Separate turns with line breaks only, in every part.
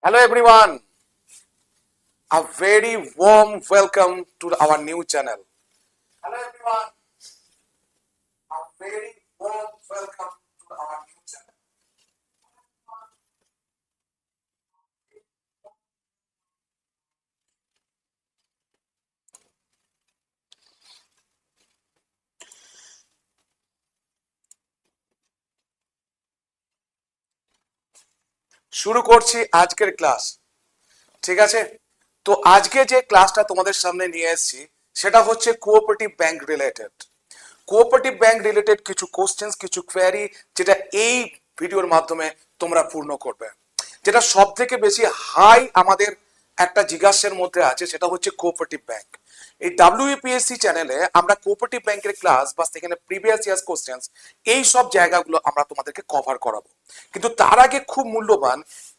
Hello everyone. A very warm welcome to our new channel. Hello everyone. A very warm welcome to our শুরু করছি আজকের class. ঠিক আছে? তো আজকে যে ক্লাসটা তোমাদের সামনে নিয়ে এসেছি, সেটা হচ্ছে cooperative bank related cooperative bank related কিছু কোশ্চেন্স কিছু কোয়ারি যেটা এই ভিডিওর মাধ্যমে তোমরা পূর্ণ করবে। যেটা সব থেকে বেশি হাই আমাদের একটা জিজ্ঞাসার মধ্যে আছে, সেটা হচ্ছে কোঅপারেটিভ ব্যাংক এই ডাব্লিউপিএসসি চ্যানেলে আমরা কোঅপারেটিভ ব্যাংকের ক্লাস বা সেখানে প্রিভিয়াস ইয়ার্স কোশ্চেন্স এই সব জায়গাগুলো আমরা তোমাদেরকে কভার করাবো। কিন্তু তার আগে খুব মূল্যবান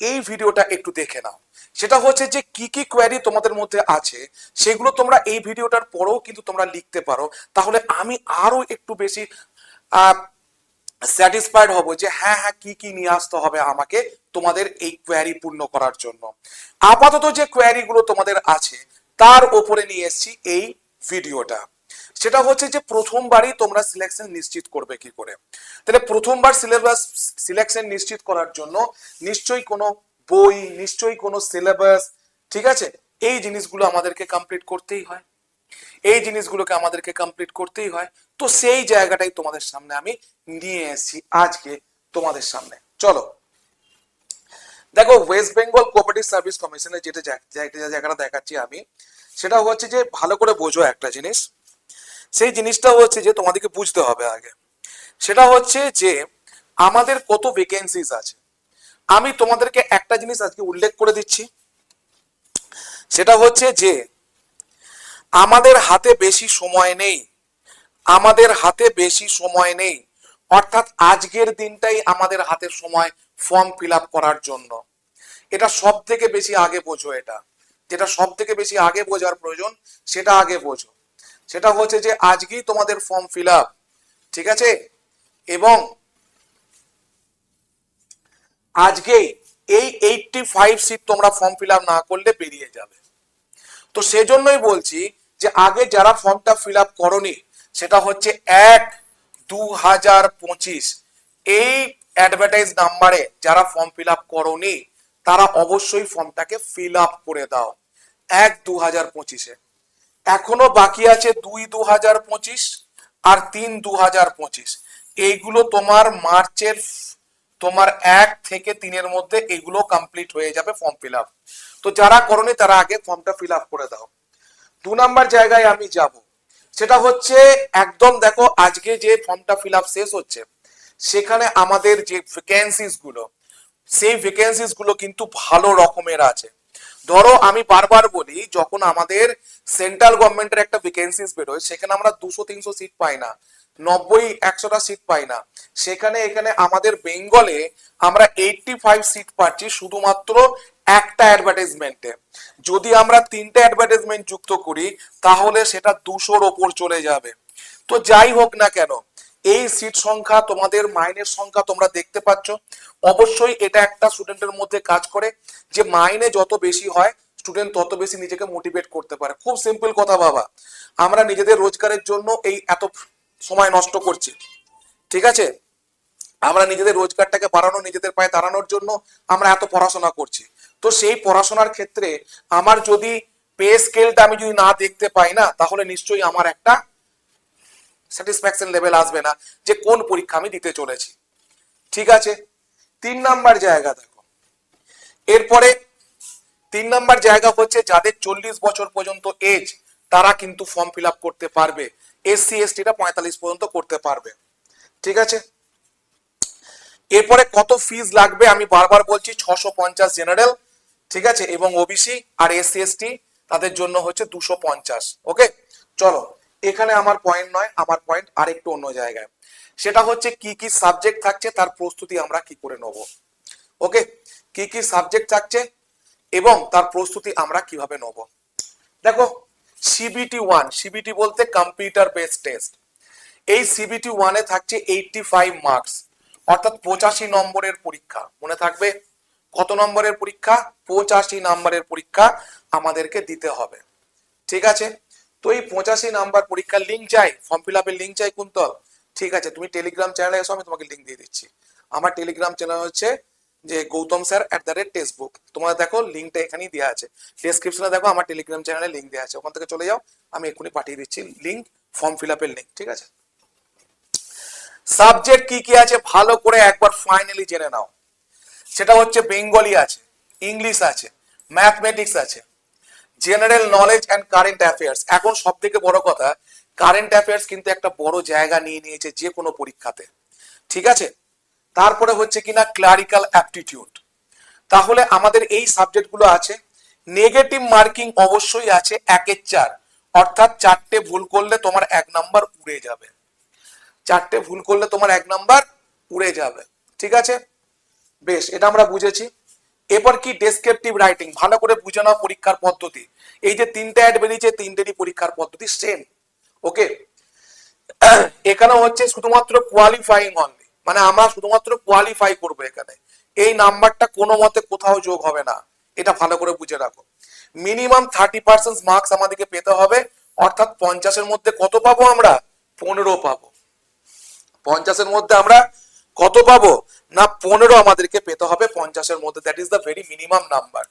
এই ভিডিওটা একটু দেখে নাও। সেটা হচ্ছে যে কি কি কোয়ারি তোমাদের মধ্যে আছে, সেগুলো তোমরা এই ভিডিওটার পরেও কিন্তু তোমরা লিখতে পারো। তাহলে আমি আরও একটু বেশি স্যাটিসফাইড হব যে হ্যাঁ হ্যাঁ কি কি নিয়ে আসতে হবে আমাকে তোমাদের এই কোয়ারি পূর্ণ করার জন্য। আপাতত যে কোয়ারি গুলো তোমাদের আছে, তার উপরে নিয়ে এসেছি এই ভিডিওটা। সেটা হচ্ছে যে প্রথমবারই তোমরা সিলেকশন নিশ্চিত করবে কি করে। তাহলে প্রথমবার সিলেবাস সিলেকশন নিশ্চিত করার জন্য নিশ্চয়ই কোনো বই, নিশ্চয়ই কোনো সিলেবাস ঠিক আছে? এই জিনিসগুলো আমাদেরকে কমপ্লিট করতেই হয়। এই জিনিসগুলোকে আমাদেরকে কমপ্লিট করতেই হয়। তো সেই জায়গাটাই তোমাদের সামনে আমি নিয়ে এসেছি আজকে তোমাদের সামনে। চলো। দেখো ওয়েস্ট বেঙ্গল কোঅপারেটিভ সার্ভিস কমিশনের যেটা জায়গাটা দেখাচ্ছি আমি, সেটা হচ্ছে যে ভালো করে বোঝো একটা জিনিস। সেই জিনিসটা হচ্ছে যে তোমাদেরকে বুঝতে হবে আগে। সেটা হচ্ছে যে আমাদের কত ভ্যাকেন্সিস আছে। আমি তোমাদেরকে একটা জিনিস আজকে উল্লেখ করে দিচ্ছি। সেটা হচ্ছে যে আমাদের হাতে বেশি সময় নেই। আমাদের হাতে বেশি সময় নেই। অর্থাৎ আজকের দিনটাই আমাদের হাতে সময় ফর্ম ফিল করার জন্য। এটা সব থেকে বেশি আগে বোঝো এটা। যেটা সব থেকে বেশি আগে বোঝার প্রয়োজন, সেটা আগে বোঝো। সেটা হচ্ছে যে আজকেই তোমাদের ফর্ম ফিল ঠিক আছে? এবং আজকেই এই এইটটি ফাইভ সিট তোমরা ফর্ম ফিল না করলে বেরিয়ে যাবে। তো সেজন্যই বলছি যে আগে যারা ফর্মটা ফিল আপ করনি, সেটা হচ্ছে এক দু হাজার পঁচিশ। এই অ্যাডভার্টাইজ নাম্বারে যারা ফর্ম ফিল আপ করনি, তারা অবশ্যই ফর্মটাকে ফিল আপ করে দাও। এক দু হাজার পঁচিশে। এখনও বাকি আছে দুই দু হাজার পঁচিশ আর তিন দু হাজার পঁচিশ। এইগুলো তোমার মার্চের তোমার এক থেকে তিনের মধ্যে এগুলো কমপ্লিট হয়ে যাবে ফর্ম ফিল আপ তো যারা করনি তারা আগে ফর্মটা ফিল আপ করে দাও। দু নাম্বার জায়গায় আমি যাব। সেটা হচ্ছে একদম দেখো আজকে যে ফর্মটা ফিল আপ শেষ হচ্ছে, সেখানে আমাদের যে ভ্যাকেন্সিসগুলো, সেই ভ্যাকেন্সিসগুলো কিন্তু ভালো রকমের আছে। ধরো আমি বারবার বলি, যখন আমাদের সেন্ট্রাল গভর্নমেন্টের একটা ভ্যাকেন্সিস বেরোয় সেখানে আমরা দুশো, তিনশো সিট পাই না, নব্বই, একশোটা সিট পাই না। সেখানে, এখানে আমাদের বেঙ্গলে আমরা এইটটি ফাইভ সিট পাচ্ছি শুধুমাত্র একটা অ্যাডভার্টাইজমেন্টে যদি আমরা তিনটে অ্যাডভার্টাইজমেন্ট যুক্ত করি, তাহলে সেটা দুশোর ওপর চলে যাবে। তো যাই হোক না কেন এই সিট সংখ্যা, তোমাদের মাইনের সংখ্যা তোমরা দেখতে পাচ্ছ। অবশ্যই এটা একটা স্টুডেন্টের মধ্যে কাজ করে যে মাইনে যত বেশি হয় স্টুডেন্ট তত বেশি নিজেকে মোটিভেট করতে পারে। খুব সিম্পল কথা বাবা। আমরা নিজেদের রোজগারের জন্য এই এত সময় নষ্ট করছি। ঠিক আছে? আমরা নিজেদের রোজগারটাকে বাড়ানো, নিজেদের পায়ে দাঁড়ানোর জন্য আমরা এত পড়াশোনা করছি। তো সেই পড়াশোনার ক্ষেত্রে আমার যদি পে স্কেলটা আমি যদি না দেখতে পাই না, তাহলে নিশ্চয়ই আমার একটা স্যাটিসফ্যাকশন লেভেল আসবে না যে কোন পরীক্ষা আমি দিতে চলেছি। ঠিক আছে? তিন নাম্বার জায়গা দেখো। এরপরে তিন নাম্বার জায়গা হচ্ছে যাদের চল্লিশ বছর পর্যন্ত এজ তারা কিন্তু ফর্ম ফিল করতে পারবে। এসসি এসটিটা পঁয়তাল্লিশ পর্যন্ত করতে পারবে। ঠিক আছে? এরপরে কত ফিজ লাগবে? আমি বারবার বলছি ছশো পঞ্চাশ জেনারেল ঠিক আছে? এবং ওবিসি আর এসসি এসটি তাদের জন্য হচ্ছে দুশো পঞ্চাশ। ওকে চলো এখানে আমার পয়েন্ট নয়, আমার পয়েন্ট আরেকটু অন্য জায়গায়। সেটা হচ্ছে কি কি সাবজেক্ট থাকছে, তার প্রস্তুতি আমরা কি করে নেব? ওকে কি কি সাবজেক্ট থাকছে এবং তার প্রস্তুতি আমরা কীভাবে নেব? দেখো সিবিটি ওয়ান সিবিটি বলতে কম্পিউটার বেস টেস্ট এই সিবিটি ওয়ানে থাকছে এইটটি ফাইভ মার্কস অর্থাৎ পঁচাশি নম্বরের পরীক্ষা। মনে থাকবে? কত নম্বরের পরীক্ষা? পঁচাশি নম্বরের পরীক্ষা আমাদেরকে দিতে হবে। ঠিক আছে? তো এই পঁচাশি নাম্বার পরীক্ষার লিঙ্ক চাই ফর্ম ফিল আপের লিঙ্ক চাই কুন্তল। ঠিক আছে, তুমি টেলিগ্রাম চ্যানেলে এসো, আমি তোমাকে লিঙ্ক দিয়ে দিচ্ছি। আমার টেলিগ্রাম চ্যানেল হচ্ছে যে Gautam sir at the rate textbook তোমার দেখো লিঙ্কটা এখানেই দেওয়া আছে। ডেসক্রিপশনে দেখো, আমার টেলিগ্রাম চ্যানেলে লিঙ্ক দেওয়া আছে। ওখান থেকে চলে যাও, আমি এক্ষুনি পাঠিয়ে দিচ্ছি লিঙ্ক ফর্ম ফিল আপের লিঙ্ক ঠিক আছে? সাবজেক্ট কি কি আছে ভালো করে একবার ফাইনালি জেনে নাও। সেটা হচ্ছে বেঙ্গলি আছে ইংলিশ আছে ম্যাথমেটিক্স আছে general knowledge and current affairs এখন সব থেকে বড় কথা কারেন্ট অ্যাফেয়ার্স কিন্তু একটা বড় জায়গা নিয়ে নিয়েছে যে কোনো পরীক্ষাতে। ঠিক আছে? তারপরে হচ্ছে কিনা ক্লারিক্যাল অ্যাপটিটিউড তাহলে আমাদের এই সাবজেক্টগুলো আছে। নেগেটিভ মার্কিং অবশ্যই আছে একের চার। অর্থাৎ চারটে ভুল করলে তোমার এক নাম্বার উড়ে যাবে। চারটে ভুল করলে তোমার এক নাম্বার উড়ে যাবে। ঠিক আছে? বেশ, এটা আমরা বুঝেছি। এরপর কি ডেসক্রিপটিভ রাইটিং ভালো করে বুঝে নাও পরীক্ষার পদ্ধতি। এই যে তিনটে অ্যাড বেরিয়েছে, তিনটেরই পরীক্ষার পদ্ধতি সেম ওকে এখানে হচ্ছে শুধুমাত্র কোয়ালিফাইং অনলি মানে আমরা শুধুমাত্র কোয়ালিফাই করব এখানে। এই নাম্বারটা কোনো মতে কোথাও যোগ হবে না। এটা ভালো করে বুঝে রাখো। মিনিমাম থার্টি পার্সেন্ট মার্কস আমাদেরকে পেতে হবে। অর্থাৎ পঞ্চাশের মধ্যে কত পাবো আমরা? পনেরো পাবো। পঞ্চাশের মধ্যে আমরা কত পাবো? না পনেরো আমাদেরকে পেতে হবে পঞ্চাশের মধ্যে। That is the very minimum number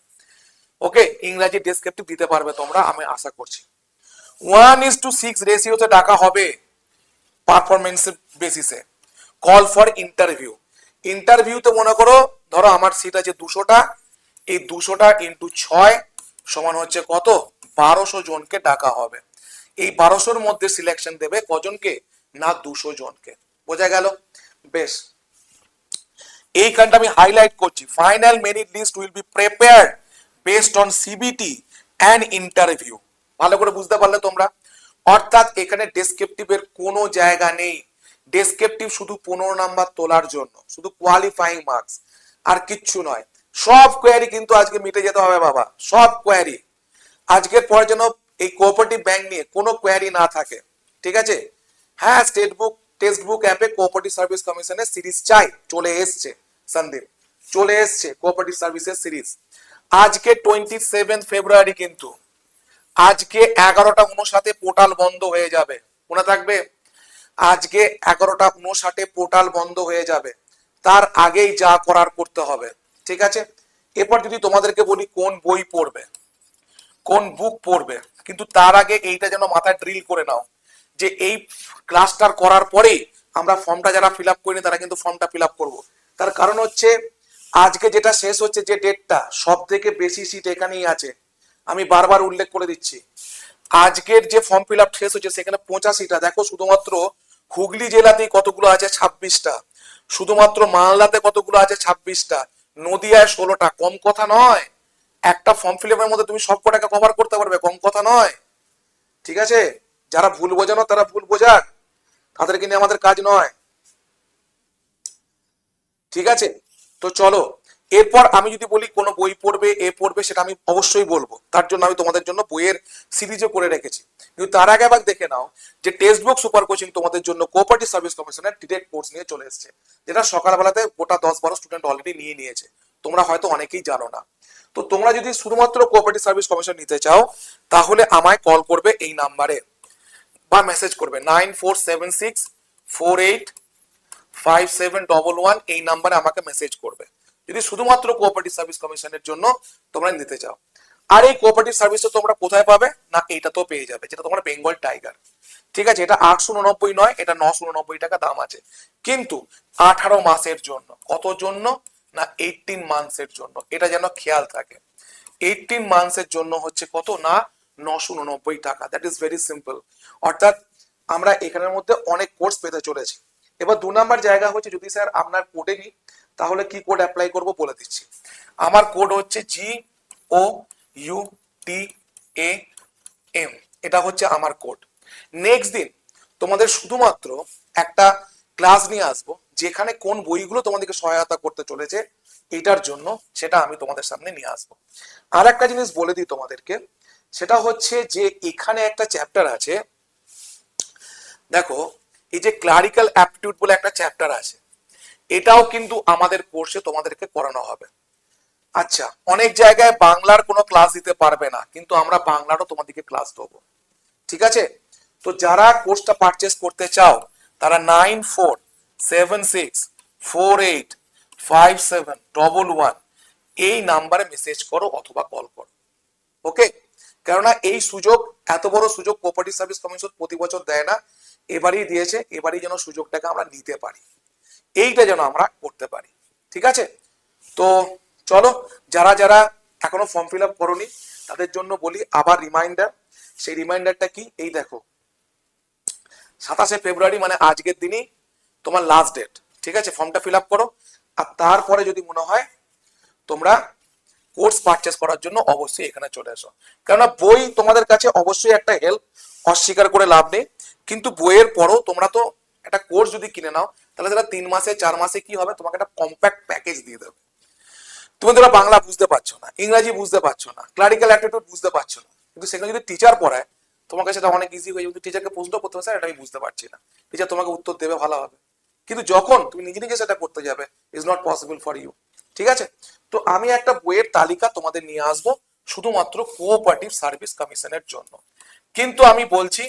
okay ইংরাজি ডেসক্রিপটিভ দিতে পারবে তোমরা, আমি আশা করছি। ওয়ান ইজ টু সিক্স রেশিওতে ডাকা হবে পারফরমেন্স বেসিসে কল ফর ইন্টারভিউ ইন্টারভিউতে মনে করো, ধরো আমার সিট আছে দুশোটা। এই দুশোটা ইন্টু ছয় সমান হচ্ছে কত? বারোশো জনকে ডাকা হবে। এই বারোশোর মধ্যে সিলেকশন দেবে কজনকে? না দুশো জনকে। বোঝা গেল? বেশ। এইখানটা আমি হাইলাইট করছি। Final merit list will be prepared based on CBT and interview ভালো করে বুঝতে পারলে তোমরা। অর্থাৎ এখানে ডেসক্রিপটিভের কোনো জায়গা নেই। ডেসক্রিপটিভ শুধু পনেরো নাম্বার তোলার জন্য, শুধু কোয়ালিফাইং মার্কস আর কিচ্ছু নয়। সব কোয়ারি কিন্তু আজকে মিটে যেতে হবে বাবা, সব কোয়ারি আজকের পরে যেন এই কোঅপারেটিভ ব্যাংক নিয়ে কোনো কোয়ারি না থাকে, ঠিক আছে? হ্যাঁ স্টেট বুক টেক্সট বুক অ্যাপে কোঅপারেটিভ সার্ভিস কমিশনের সিরিজ চাই, চলে এসছে। সন্দীপ, চলে এসছে কোঅপারেটিভ সার্ভিসের সিরিজ আজকে টোয়েন্টি সেভেন ফেব্রুয়ারি কিন্তু। আজকে এগারোটা উনষাটে পোর্টাল বন্ধ হয়ে যাবে। মনে থাকবে? আজকে এগারোটা উনষাটে পোর্টাল বন্ধ হয়ে যাবে। তার আগেই যা করার করতে হবে। ঠিক আছে? এরপর যদি তোমাদেরকে বলি কোন বই পড়বে, কোন বুক পড়বে, কিন্তু তার আগে এইটা যেন মাথায় ড্রিল করে নাও যে এই ক্লাসটার করার পরেই আমরা ফর্মটা যারা ফিল আপ করিনি, তারা কিন্তু ফর্মটা ফিল আপ করব। তার কারণ হচ্ছে, আজকে যেটা শেষ হচ্ছে যে ডেটটা সব থেকে বেশি সিট এখানেই আছে। আমি বারবার উল্লেখ করে দিচ্ছি। আজকের যে ফর্ম ফিল আপ শেষ হচ্ছে, সেখানে পঁচাশিটা। দেখো, শুধুমাত্র হুগলি জেলাতেই কতগুলো আছে? ছাব্বিশটা। শুধুমাত্র মালদাতে কতগুলো আছে? ছাব্বিশটা। নদিয়ায় ষোলোটা। কম কথা নয়। একটা ফর্ম ফিল আপের মধ্যে তুমি সব কটাকে কভার করতে পারবে। কম কথা নয়। ঠিক আছে? যারা ভুল বোঝানো, তারা ভুল বোঝাক। তাদেরকে নিয়ে আমাদের কাজ নয়। ঠিক আছে? তো চলো, এরপর আমি যদি বলি কোনো বই পড়বে, এ পড়বে, সেটা আমি অবশ্যই বলব। তার জন্য আমি তোমাদের জন্য বইয়ের সিরিজও করে রেখেছি। কিন্তু তার আগে আবার দেখে নাও যে টেক্সট বুক সুপার কোচিং তোমাদের জন্য কোঅপারেটিভ সার্ভিস কমিশনের ডিটেক্ট কোর্স নিয়ে চলে এসেছে, যেটা সকালবেলাতে গোটা দশ বারো স্টুডেন্ট অলরেডি নিয়ে নিয়েছে। তোমরা হয়তো অনেকেই জানো না। তো তোমরা যদি শুধুমাত্র কোঅপারেটিভ সার্ভিস কমিশন নিতে চাও, তাহলে আমায় কল করবে এই নাম্বারে বা মেসেজ করবে। Nine four seven six four eight five seven double one এই নাম্বারে আমাকে মেসেজ করবে। যদি শুধুমাত্র কোঅপারেটিভ সার্ভিস কমিশনের জন্য তোমরা নিতে চাও। আর এই কোঅপারেটিভ সার্ভিসটা তোমরা কোথায় পাবে? না এইটা পেয়ে যাবে, যেটা তোমরা বেঙ্গল টাইগার ঠিক আছে, এটা আটশো উননব্বই নয়, এটা নশো উননব্বই টাকা দাম আছে। কিন্তু আঠারো মাসের জন্য, কত জন্য? না এইটিন মান্থসের জন্য। এটা যেন খেয়াল থাকে। এইটিন মান্থসের জন্য হচ্ছে কত? না, নশো উননব্বই টাকা। দ্যাট ইজ ভেরি সিম্পল অর্থাৎ আমরা এখানের মধ্যে অনেক কোর্স পেতে চলেছি। এবার দু নাম্বার জায়গা হচ্ছে, যদি স্যার আপনার কোডে নি তাহলে কি কোড অ্যাপ্লাই করব বলে দিচ্ছি। আমার কোড হচ্ছে জি ও ইউ টি এ এম এটা হচ্ছে আমার কোড নেক্সট দিন তোমাদের শুধুমাত্র একটা ক্লাস নিয়ে আসব, যেখানে কোন বইগুলো তোমাদেরকে সহায়তা করতে চলেছে, এটার জন্য সেটা আমি তোমাদের সামনে নিয়ে আসব। আর একটা জিনিস বলে দিই তোমাদেরকে, সেটা হচ্ছে যে এখানে একটা চ্যাপ্টার আছে, দেখো এই যে ক্লারিক্যাল অ্যাপটিটিউড বলে একটা চ্যাপ্টার আছে, এটাও কিন্তু আমাদের কোর্সে তোমাদেরকে করানো হবে। আচ্ছা অনেক জায়গায় বাংলার কোনো ক্লাস দিতে পারবে না, কিন্তু আমরা বাংলারও তোমাদেরকে ক্লাস দেবো। ঠিক আছে? তো যারা কোর্সটা পারচেস করতে চাও, তারা nine four seven six four eight five seven double one এই নাম্বারে মেসেজ করো অথবা কল করো। ওকে কেননা এই সুযোগ, এত বড় সুযোগ কোপারেটিভ সার্ভিস কমিশন প্রতি বছর দেয় না। এবারই দিয়েছে, এবারই যেন সুযোগটাকে আমরা নিতে পারি। এইটা যেন আমরা করতে পারি, ঠিক আছে? তো চলো, যারা যারা এখনও ফর্ম ফিল আপ করনি, তাদের জন্য বলি আবার রিমাইন্ডার সেই রিমাইন্ডারটা কি? এই দেখো, সাতাশে ফেব্রুয়ারি মানে আজকের দিনই তোমার লাস্ট ডেট ঠিক আছে? ফর্মটা ফিল আপ করো, আর তারপরে যদি মনে হয় তোমরা কোর্স পারচেস করার জন্য অবশ্যই এখানে চলে এসো। কেননা বই তোমাদের কাছে অবশ্যই একটা হেল্প অস্বীকার করে লাভ নেই। কিন্তু বইয়ের পরও তোমরা তো একটা কোর্স যদি কিনে নাও, তাহলে তারা তিন মাসে, চার মাসে কি হবে? তোমাকে একটা কম্প্যাক্ট প্যাকেজ দিয়ে দেবে। তুমি ধরো বাংলা বুঝতে পারছ না, ইংরাজি বুঝতে পারছ না ক্লারিক্যাল অ্যাটিটিউড বুঝতে পারছ না। কিন্তু সেখানে যদি টিচার পড়ায়, তোমাকে সেটা অনেক ইজি হয়ে যাবে। টিচারকে প্রশ্ন করতে হবে, স্যার, এটা আমি বুঝতে পারছি না। টিচার তোমাকে উত্তর দেবে, ভালো হবে। কিন্তু যখন তুমি নিজে নিজে সেটা করতে যাবে is not possible for you ঠিক আছে? তো আমি একটা বইয়ের তালিকা তোমাদের নিয়ে আসব, শুধুমাত্র কোঅপারেটিভ সার্ভিস কমিশনের জন্য। কিন্তু আমি বলছি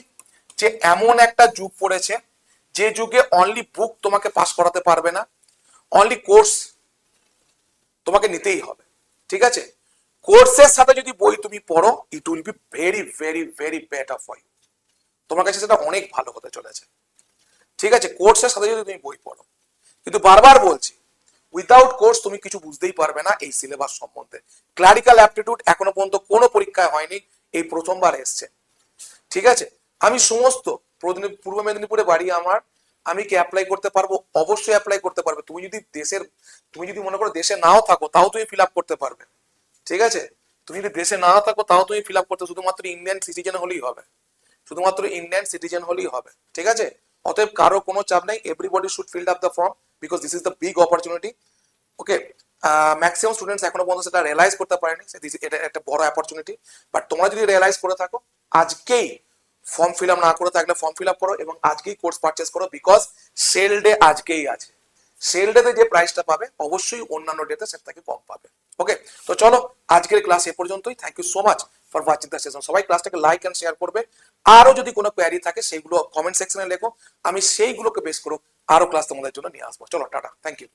যে এমন একটা যুগ পড়েছে, যে যুগে অনলি বুক তোমাকে পাস করাতে পারবে না অনলি কোর্স তোমাকে নিতেই হবে, ঠিক আছে? কোর্সের সাথে যদি বই তুমি পড়ো it will be very very very better for you তোমার কাছে সেটা অনেক ভালো হতে চলেছে, ঠিক আছে? কোর্সের সাথে যদি তুমি বই পড়ো, কিন্তু বারবার বলছি উইদাউট কোর্স তুমি কিছু বুঝতেই পারবে না এই সিলেবাস সম্বন্ধে। ক্লারিক্যাল অ্যাপটিটিউড এখনও পর্যন্ত কোনো পরীক্ষায় হয়নি, এই প্রথমবার এসছে, ঠিক আছে? আমি সমস্ত পূর্ব মেদিনীপুরে বাড়ি আমার, আমি কি অ্যাপ্লাই করতে পারব? অবশ্যই অ্যাপ্লাই করতে পারবে। তুমি যদি দেশের, তুমি যদি মনে করো দেশে নাও থাকো, তাও তুমি ফিল আপ করতে পারবে। ঠিক আছে? তুমি যদি দেশে না থাকো, তাও তুমি ফিল আপ করতে, শুধুমাত্র ইন্ডিয়ান সিটিজেন হলেই হবে। শুধুমাত্র ইন্ডিয়ান সিটিজেন হলেই হবে। ঠিক আছে? অতএব কারও কোনো চাপ নেই everybody should fill up the form because this is the big opportunity okay maximum students এখনও পর্যন্ত সেটা রিয়েলাইজ করতে পারেনি। এটা একটা বড় অপরচুনিটি বাট তোমরা যদি রিয়েলাইজ করে থাকো, আজকেই ফর্ম ফিল আপ না করে থাকলে ফর্ম ফিল আপ করো এবং আজকেই কোর্স পারচেস করো বিকজ সেল ডে আজকেই আছে। সেল ডেতে যে প্রাইসটা পাবে, অবশ্যই অন্যান্য ডেতে সেটা কম পাবে। ওকে তো চলো, আজকের ক্লাস এ পর্যন্তই। Thank you so much for watching the session সবাই ক্লাসটাকে লাইক এন্ড শেয়ার করবে। আরও যদি কোনো কোয়ারি থাকে সেইগুলো কমেন্ট সেকশনে লেখো। আমি সেইগুলোকে বেস করো আরও ক্লাস তোমাদের জন্য নিয়ে আসব। চলো, টাটা। Thank you